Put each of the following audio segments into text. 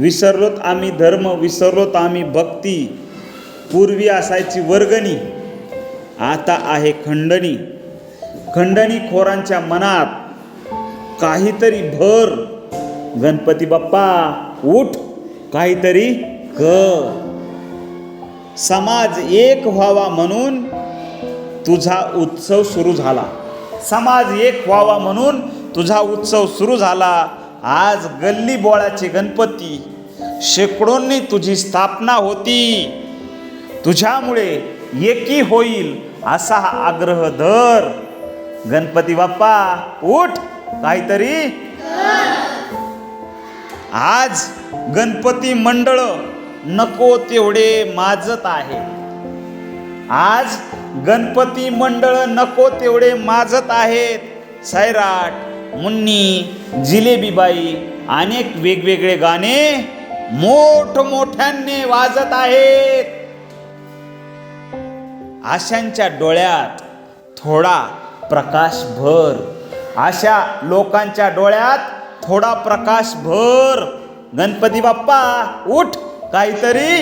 विसरलोत आम्ही धर्म विसरलोत आम्ही भक्ती. पूर्वी असायची वर्गणी आता आहे खंडणी. खंडणी खोरांच्या मनात काहीतरी भर. गणपती बाप्पा उठ. काहीतरी कर. समाज एक व्हावा म्हणून तुझा उत्सव सुरू झाला. समाज एक व्हावा म्हणून तुझा उत्सव सुरू झाला. आज गल्ली बोळाचे गणपती. शेकडोंनी तुझी स्थापना होती. तुझ्यामुळे एकी होईल असा हा आग्रह धर. गणपती बाप्पा उठ काहीतरी. आज गणपती मंडळ नको तेवढे माजत आहे. आज गणपती मंडळ नको तेवढे माजत आहेत. सैराट मुन्नी जिलेबीबाई अनेक वेगवेगळे गाणे मोठमोठ्याने वाजत आहेत. आशांच्या डोळ्यात थोडा प्रकाश भर अशा लोकांच्या डोळ्यात थोडा प्रकाश भर गणपती बाप्पा उठ काहीतरी.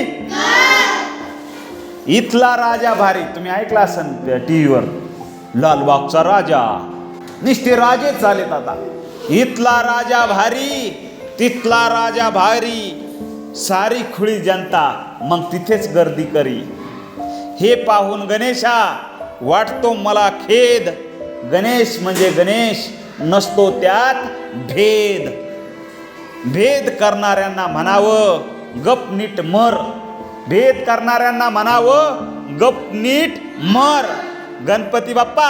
इथला राजा भारी. तुम्ही ऐकला असन टी व्हीवर लालबागचा राजा. निष्ठे राजे चालेत आता. इथला राजा भारी तिथला राजा भारी. सारी खुळी जनता मग तिथेच गर्दी करी. हे पाहून गणेशा वाटतो मला खेद. गणेश म्हणजे गणेश नसतो त्यात भेद. भेद करणाऱ्यांना म्हणावं गप नीट मर. भेद करणाऱ्यांना म्हणावं गप नीट मर. गणपती बाप्पा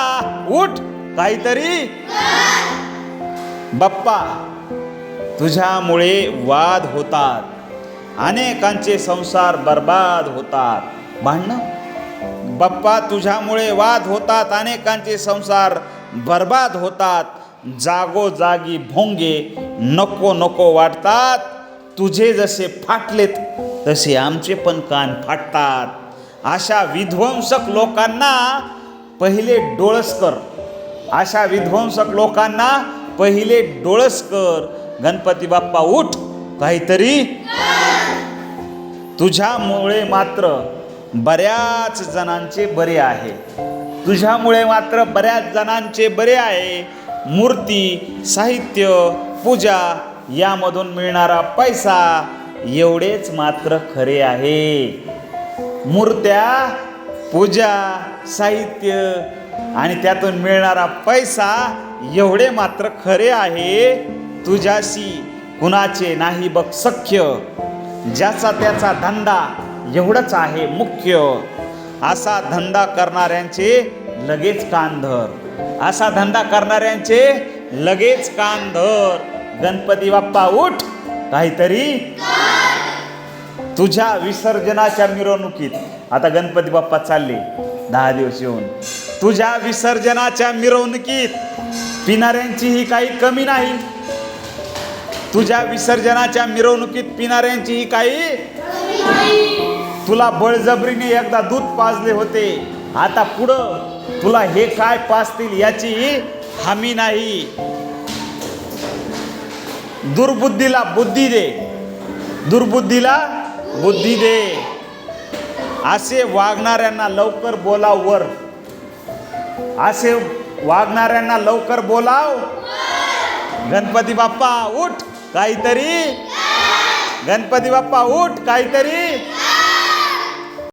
उठ. काहीतरी? बाप्पा तुझ्यामुळे वाद होतात. अनेकांचे संसार बर्बाद होतात. भांडणं? बाप्पा तुझ्यामुळे वाद होतात. अनेकांचे संसार बर्बाद होतात. जागोजागी भोंगे नको नको वाटतात. तुझे जसे फाटलेत तसे आमचे पण कान फाटतात. अशा विध्वंसक लोकांना पहिले डोळस कर अशा विध्वंसक लोकांना पहिले डोळस कर. गणपती बाप्पा उठ. काहीतरी तुझ्यामुळे मात्र बऱ्याच जणांचे बरे आहे. तुझ्यामुळे मात्र बऱ्याच जणांचे बरे आहे. मूर्ती साहित्य पूजा यामधून मिळणारा पैसा एवढेच मात्र खरे आहे. मूर्त्या पूजा साहित्य आणि त्यातून मिळणारा पैसा एवढे मात्र खरे आहे तुझ्याशी कुणाचे नाही बघ सख्य. ज्याचा त्याचा धंदा एवढंच आहे मुख्य. असा धंदा करणाऱ्यांचे लगेच कान धर असा धंदा करणाऱ्यांचे लगेच कान धर गणपती बाप्पा उठ! काहीतरी तुझ्या विसर्जनाच्या मिरवणुकीत. आता गणपती बाप्पा चालले. दहा दिवस येऊन. तुझ्या विसर्जनाच्या मिरवणुकीत पिणाऱ्यांचीही काही कमी नाही. तुझ्या विसर्जनाच्या मिरवणुकीत पिणाऱ्यांचीही काही तुला बळजबरीने एकदा दूध पाजले होते. आता पुढं तुला हे काय पाजतील याची हमी नाही. दुर्बुद्धीला बुद्धी दे. दुर्बुद्धीला बुद्धी दे. असे वागणाऱ्यांना लवकर बोलाव वर. असे वागणाऱ्यांना लवकर बोलाव. गणपती बाप्पा उठ. काहीतरी. गणपती बाप्पा उठ. काहीतरी.